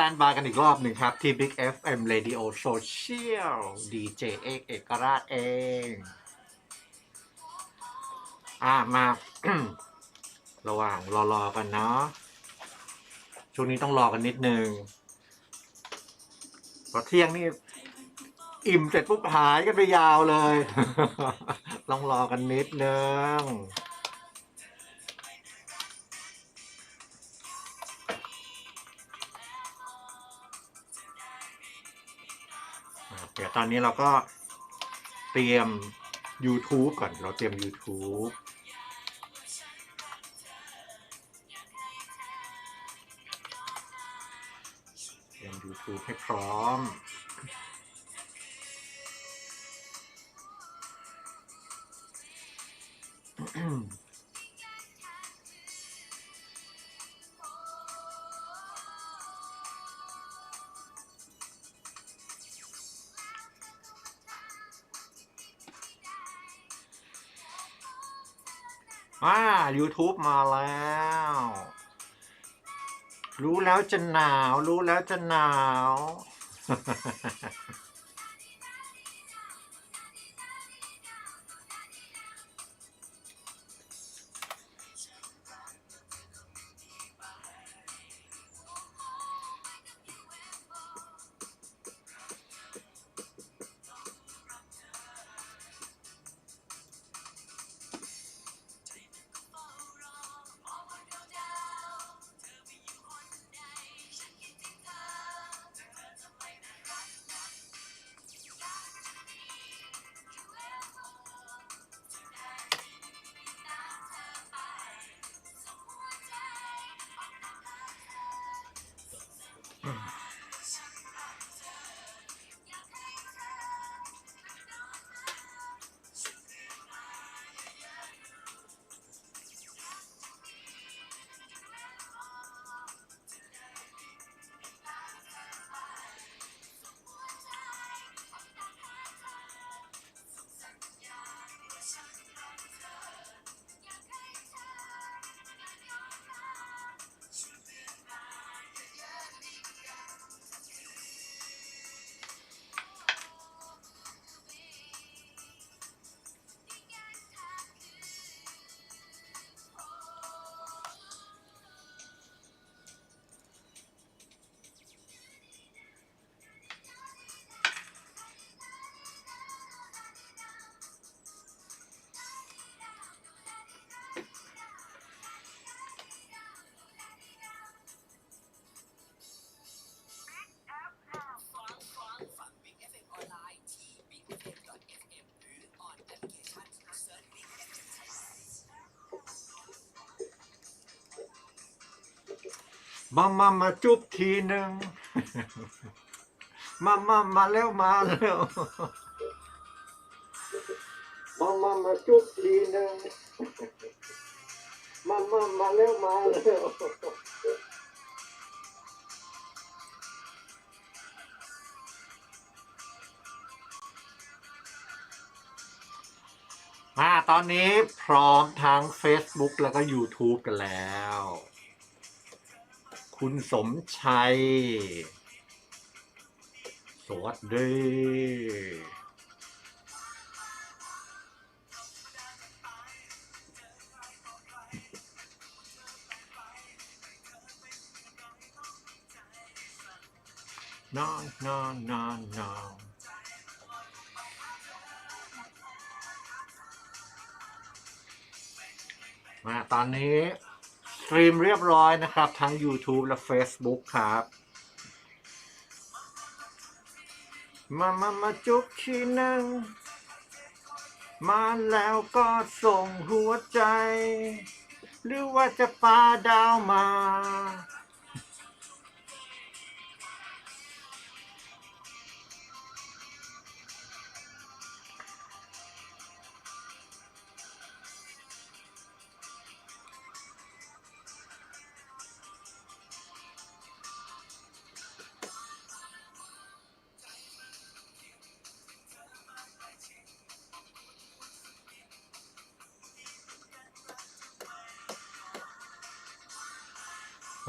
แตนบายกันอีกรอบหนึ่งครับ ที่ Big FM Radio Social DJ เอกเอกราชเอง อะมา ระหว่างรอๆกันเนาะช่วงนี้ต้องรอกันนิดนึงพอเที่ยงนี่ อิ่มเสร็จปุ๊บหายกันไปยาวเลย ต้องรอกันนิดนึง ดี๋ยวตอนนี้เราก็เตรียม YouTube ก่อน เราเตรียม YouTube เตรียม YouTube ให้พร้อมอ่า YouTube มาแล้ว รู้แล้วจะหนาว รู้แล้วจะหนาว มามามาจุบทีหนึ่ง มามามาเร็วมาเร็วมามามาจุบทีหนึ่ง มามามาเร็วมาเร็วอ่าตอนนี้พร้อมทั้ง Facebook แล้วก็ YouTube กันแล้ว คุณสมชัย สวัสดีนอนนอนนอนนอนมาตอนนี้ ตรีมเรียบร้อยนะครับ ทั้ง YouTube และ Facebook ครับ มามามาจุ๊บทีหนึ่งมาแล้วก็ส่งหัวใจ หรือว่าจะปาดาวมา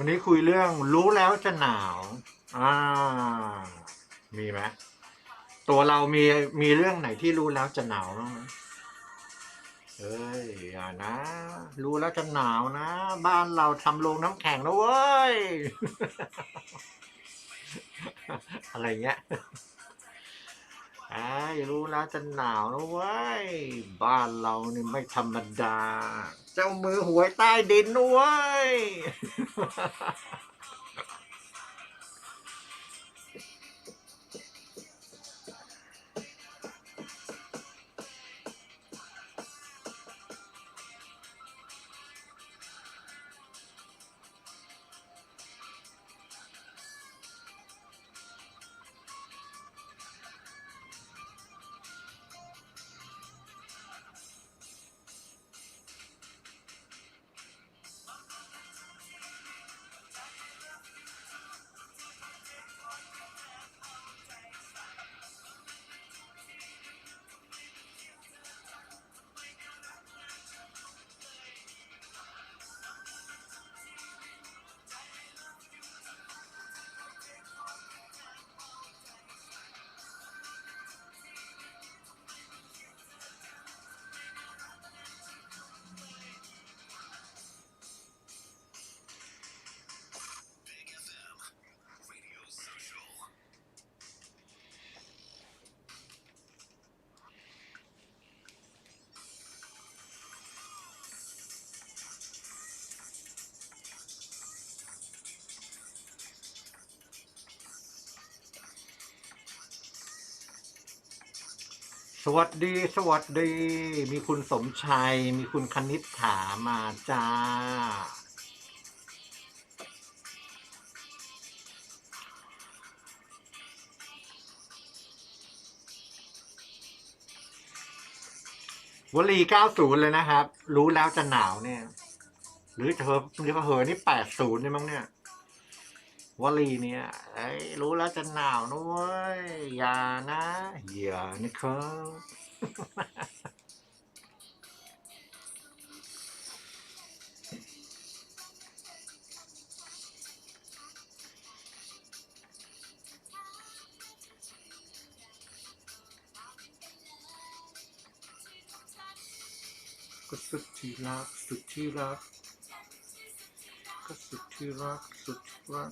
นี้คุยเรื่องรู้แล้วจะหนาว อ่า มีไหมตัวเรามีมีเรื่องไหนที่รู้แล้วจะหนาวบ้างไหมเอ้ยอย่านะ รู้แล้วจะหนาวนะ บ้านเราทำโรงน้ำแข็งนะเว้ย อะไรเงี้ยไอ้รู้แล้วจะหนาวนะเว้ย บ้านเรานี่ไม่ธรรมดา เจ้ามือหวยใต้ดินด้วย วัสดีสวัสดี มีคุณสมชัย มีคุณคณิษฐามาจ้า วลี90เลยนะครับ รู้แล้วจะหนาวเนี่ย หรือเธอหรือเธอนี่80เนี่ยมั้งเนี่ย วลีเนี่ยไอ้รู้แล้วจะหนาวนะเว้ยอย่านะอย่านะครับก็สุดที่รักสุดที่รักก็สุดที่รักสุดที่รัก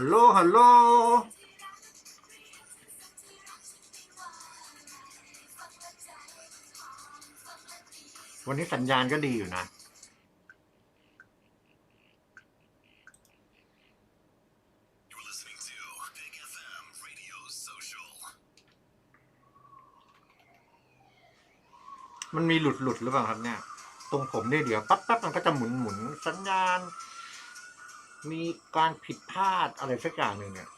ฮัลโหล ฮัลโหล วันนี้สัญญาณก็ดีอยู่นะ มันมีหลุดหลุดหรือเปล่าครับเนี่ย ตรงผมเนี่ยเดี๋ยวปั๊บปั๊บมันก็จะหมุนหมุนสัญญาณ มีการผิดพลาดอะไรสักอย่างหนึ่งเนี่ย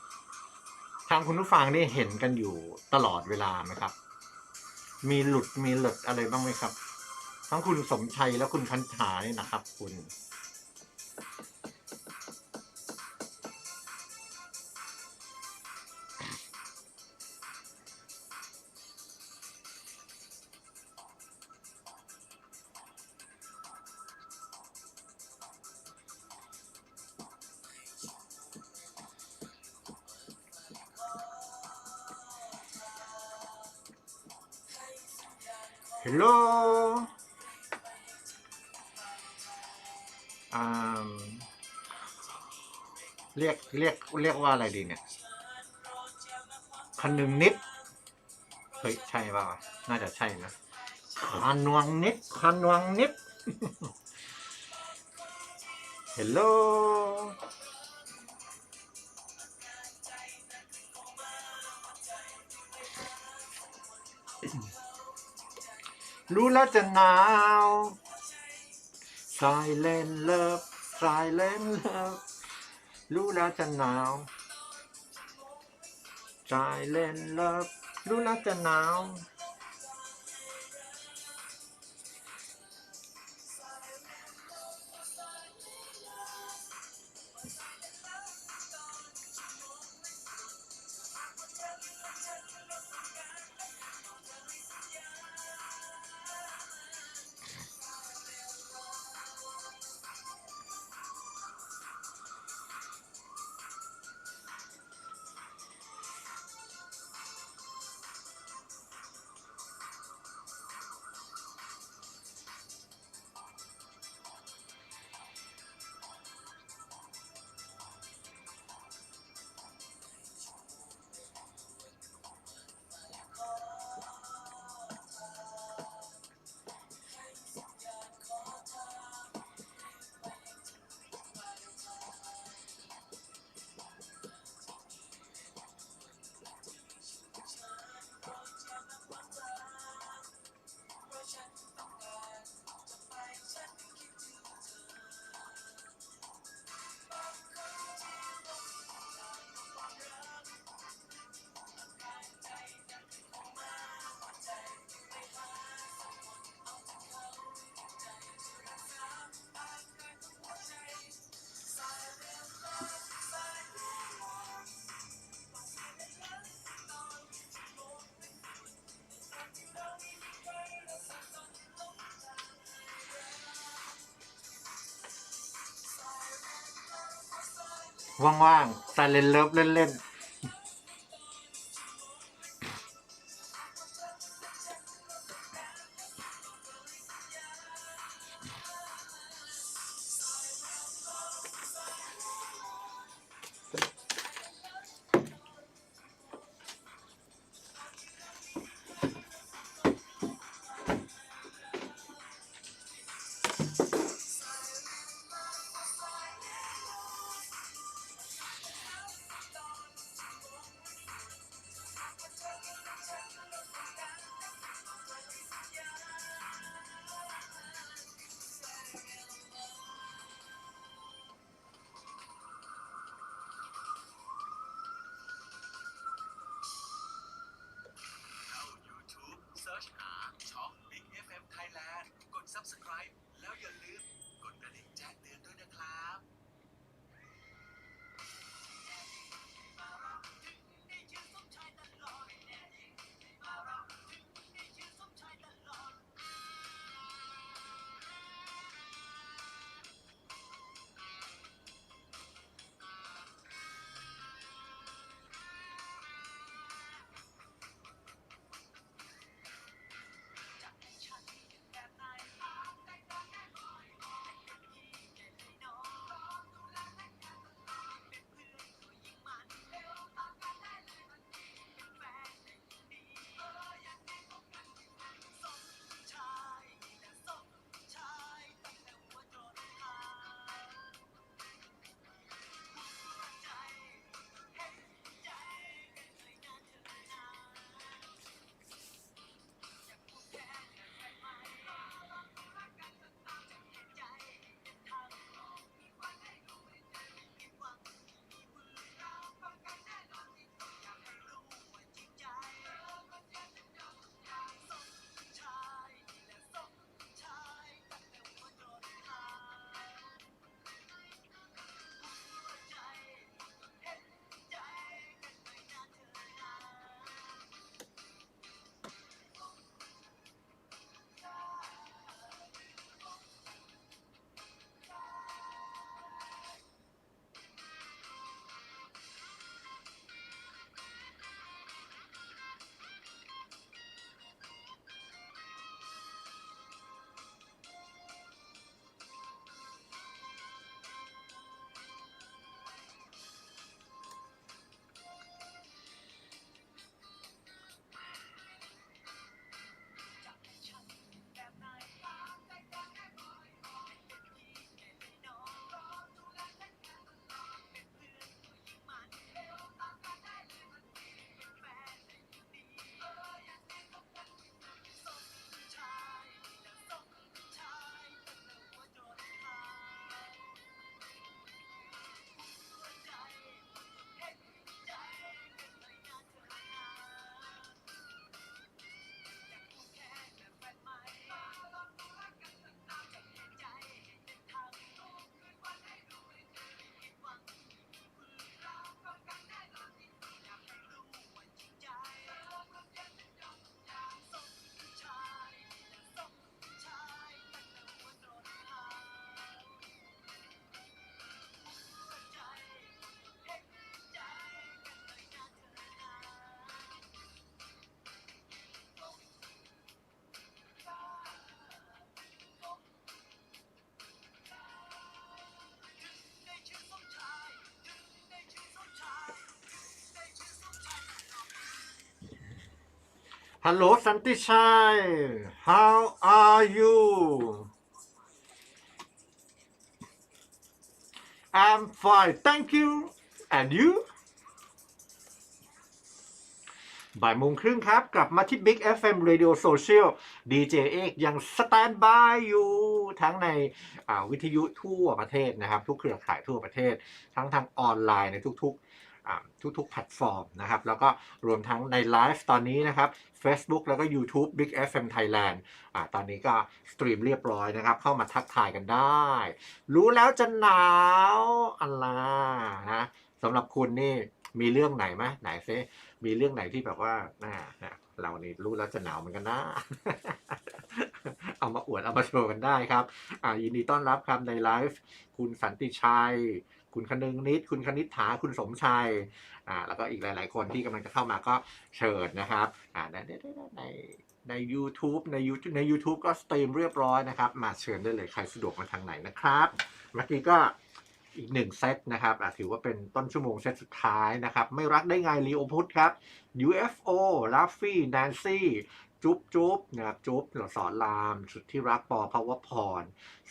ทางคุณผู้ฟังนี่เห็นกันอยู่ตลอดเวลาไหมครับ มีหลุดมีหลุดอะไรบ้างไหมครับ ทั้งคุณสมชัยและคุณคันธานี่นะครับ คุณ ฮัลโหลอ่าเรียกเรียกเรียกว่าอะไรดีเนี่ยคันหนึ่งนิด เฮ้ย ใช่ป่าวะน่าจะใช่นะคันวงนิดคันวงนิดฮั รู้แล้วจะหนาว Silent love Silent love รู้แล้วจะหนาว Silent love รู้แล้วจะหนาว ว่างๆแต่เล่นเลิฟเล่นๆ ฮัลโหลสันติชัย how are you I'm fine thank you and you บ่ายโมงครึ่งครับ กลับมาที่ Big FM Radio Social DJ เอกยังสแตนบายอยู่ ทั้งในอ่าวิทยุทั่วประเทศนะครับ ทุกเครือข่ายทั่วประเทศ ทั้งทางออนไลน์ในทุกๆ ทุกๆแพลตฟอร์มนะครับแล้วก็รวมทั้งในไลฟ์ตอนนี้นะครับ Facebook แล้วก็ YouTube Big FM Thailand อ่าตอนนี้ก็สตรีมเรียบร้อยนะครับ เข้ามาทักทายกันได้ รู้แล้วจะหนาวอะไรนะสำหรับคุณนี่มีเรื่องไหนไหมไหนซิมีเรื่องไหนที่แบบว่าน่าเรานี่รู้แล้วจะหนาวเหมือนกันนะ เอามาอวดเอามาโชว์กันได้ครับ อ่ายินดีต้อนรับครับในไลฟ์คุณสันติชัย คุณคนึงนิด คุณคณิษฐาคุณสมชัยอ่าแล้วก็อีกหลาย ๆ คนที่กำลังจะเข้ามาก็เชิญนะครับอ่าในในใน u t u b e ใน YouTube ใน YouTube ก็สตรีมเรียบร้อยนะครับ มาเชิญได้เลยใครสะดวกมาทางไหนนะครับ เมื่อกี้ก็อีกหนึ่งเซตนะครับถือว่าเป็นต้นชั่วโมงเซตสุดท้ายนะครับ ไม่รักได้ไงลีโอพุทธครับ UFO ลัฟฟี่แนนซี่ จุ๊บจุ๊บนะครับจุ๊บสอนราม สุดที่รักปอพาวพร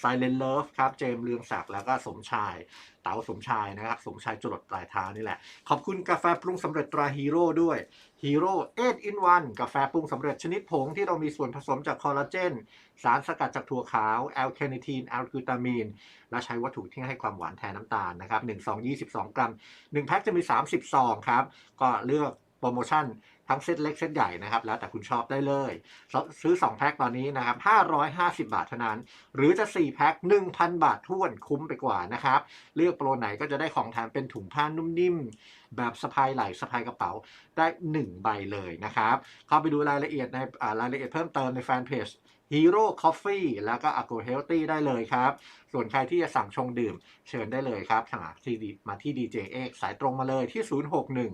Silent Love ครับเจมส์เลืองศักดิ์แล้วก็สมชาย เต๋าสมชายนะครับ สมชายจรดปลายเท้านี่แหละ ขอบคุณกาแฟปรุงสำเร็จตราฮีโร่ด้วยฮีโร่8 in 1กาแฟปรุงสำเร็จชนิดผงที่เรามีส่วนผสมจากคอลลาเจน สารสกัดจากถั่วขาวแอลคาเนทีนแอลกลูตามีน และใช้วัตถุที่ให้ความหวานแทนน้ำตาลนะครับ1ซอง22 กรัม 1 แพ็คจะมี 30 ซองครับ ก็เลือกโปรโมชั่น ทั้งเซตเล็กเซตใหญ่นะครับ แล้วแต่คุณชอบได้เลย ซื้อ 2 แพ็คตอนนี้นะครับ550 บาทเท่านั้น หรือจะ 4 แพ็ค1,000 บาทท้วนคุ้มไปกว่านะครับ เลือกโปรไหนก็จะได้ของแถมเป็นถุงผ้านุ่มนิ่ม แบบสะพายไหล่สะพายกระเป๋าได้ 1 ใบเลยนะครับ เข้าไปดูรายละเอียดในรายละเอียดเพิ่มเติมในแฟนเพจ Hero Coffee แล้วก็ Agro Healthy ได้เลยครับ ส่วนใครที่จะสั่งชงดื่มเชิญได้เลยครับมาที่ดีมาที่ DJ X สายตรงมาเลยที่ 061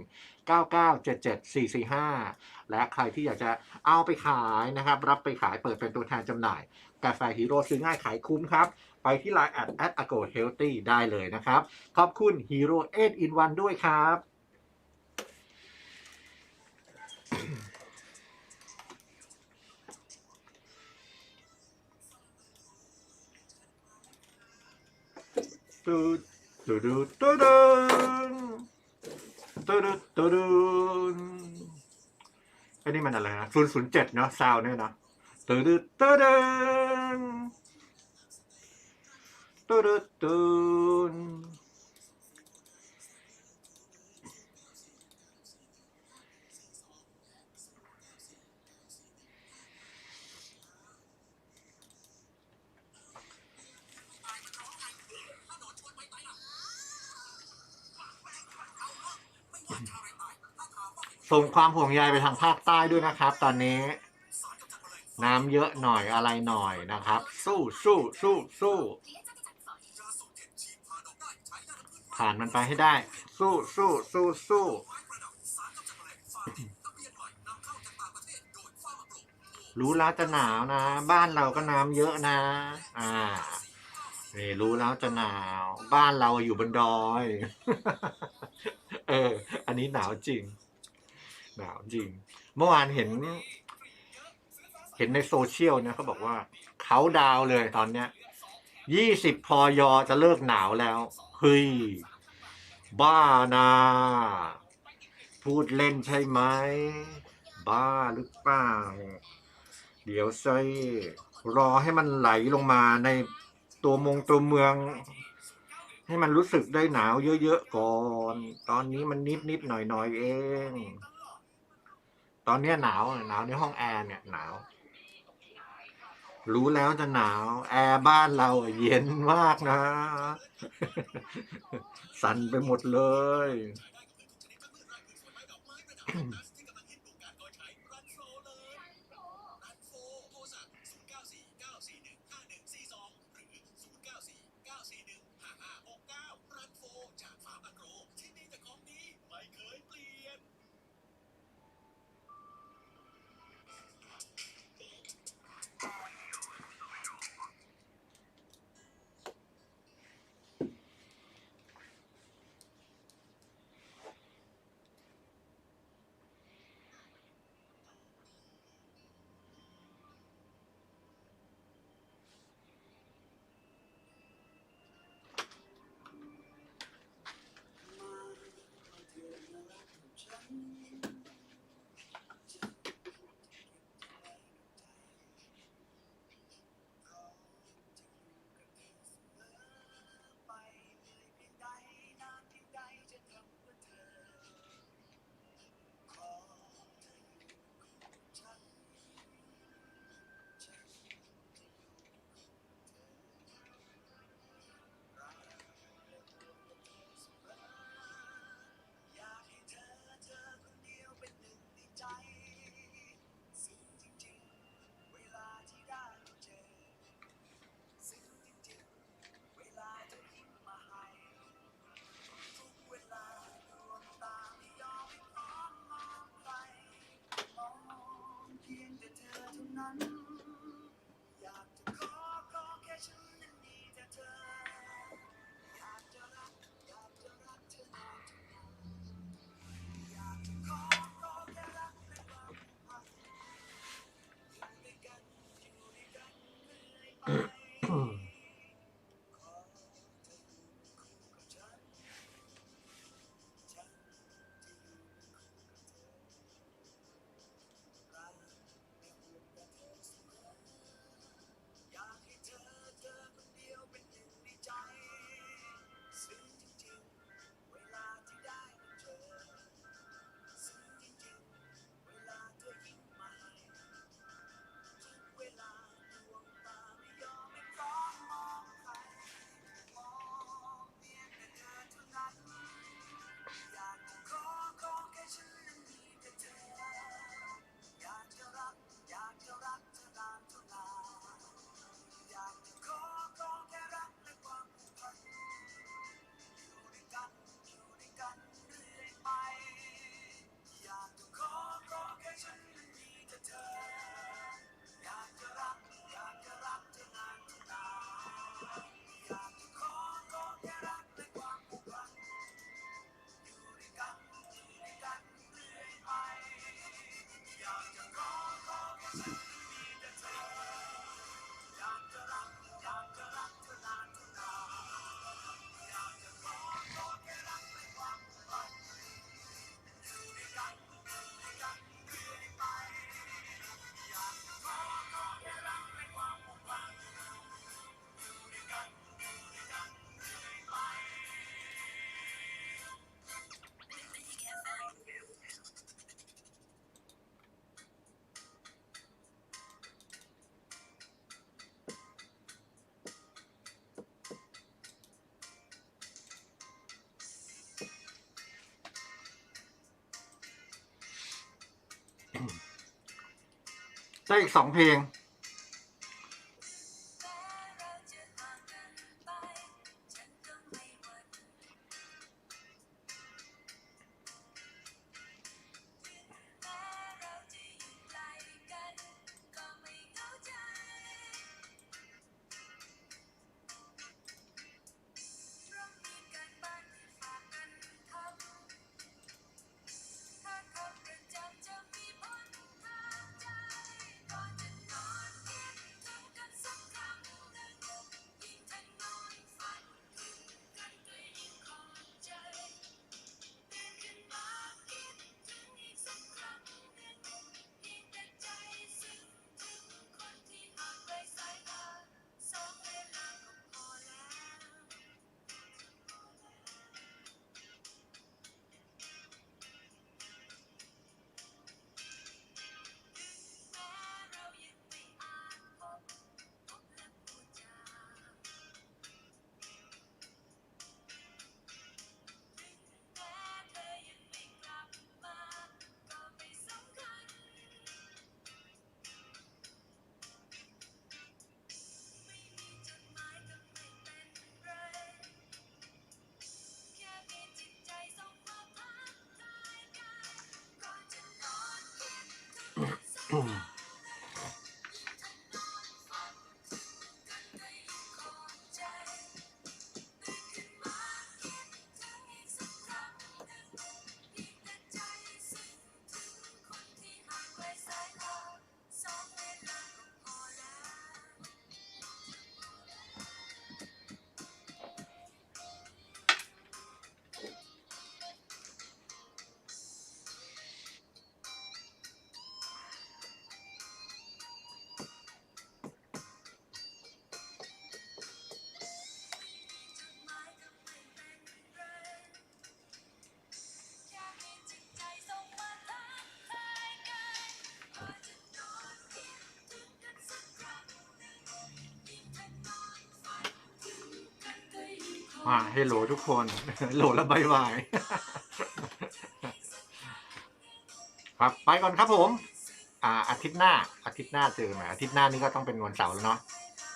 9977 445 และใครที่อยากจะเอาไปขายนะครับ รับไปขายเปิดเป็นตัวแทนจำหน่าย กาแฟฮีโร่ซื้อง่ายขายคุ้มครับ ไปที่ Line at at ago healthy ได้เลยนะครับ ขอบคุณ Hero 8 in 1ด้วยครับ ตูตูดูตูดูนตูดูตูดูนอันนี้มันอะไรนะศูนย์ศูนย์เจ็ดเนาะซาวเนี่ยนะตูดูตูดูนตูดูตูน ส่งความห่วงใยไปทางภาคใต้ด้วยนะครับ ตอนนี้ น้ำเยอะหน่อยอะไรหน่อยนะครับ สู้สู้สู้สู้ผ่านมันไปให้ได้ สู้สู้สู้สู้รู้แล้วจะหนาวนะ บ้านเราก็น้ำเยอะนะ อ่านี่รู้แล้วจะหนาว บ้านเราอยู่บนดอย เออ อันนี้หนาวจริง หนาวจริง เมื่อวานเห็น เห็นในโซเชียลเนี่ยเขาบอกว่าเขาดาวเลยตอนเนี้ยยี่สิบพอยอจะเลิกหนาวแล้วเฮ้ยบ้านะพูดเล่นใช่ไหม บ้าหรือเปล่า เดี๋ยวใส่รอให้มันไหลลงมาในตัวมงตัวเมือง ให้มันรู้สึกได้หนาวเยอะๆก่อน ตอนนี้มันนิดๆหน่อยๆเอง ตอนนี้หนาวหนาวในห้องแอร์เนี่ยหนาว รู้แล้วจะหนาว แอร์บ้านเราเย็นมากนะ สั่นไปหมดเลย ได้อีกสองเพลง Boom. อ่าเฮลโหลทุกคน โหลแล้วบายบายครับไปก่อนครับผม อ่า อาทิตย์หน้า อาทิตย์หน้าเจอกันใหม่อาทิตย์หน้านี่ก็ต้องเป็นวันเสาร์แล้วเนาะ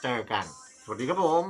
เจอกัน สวัสดีครับผม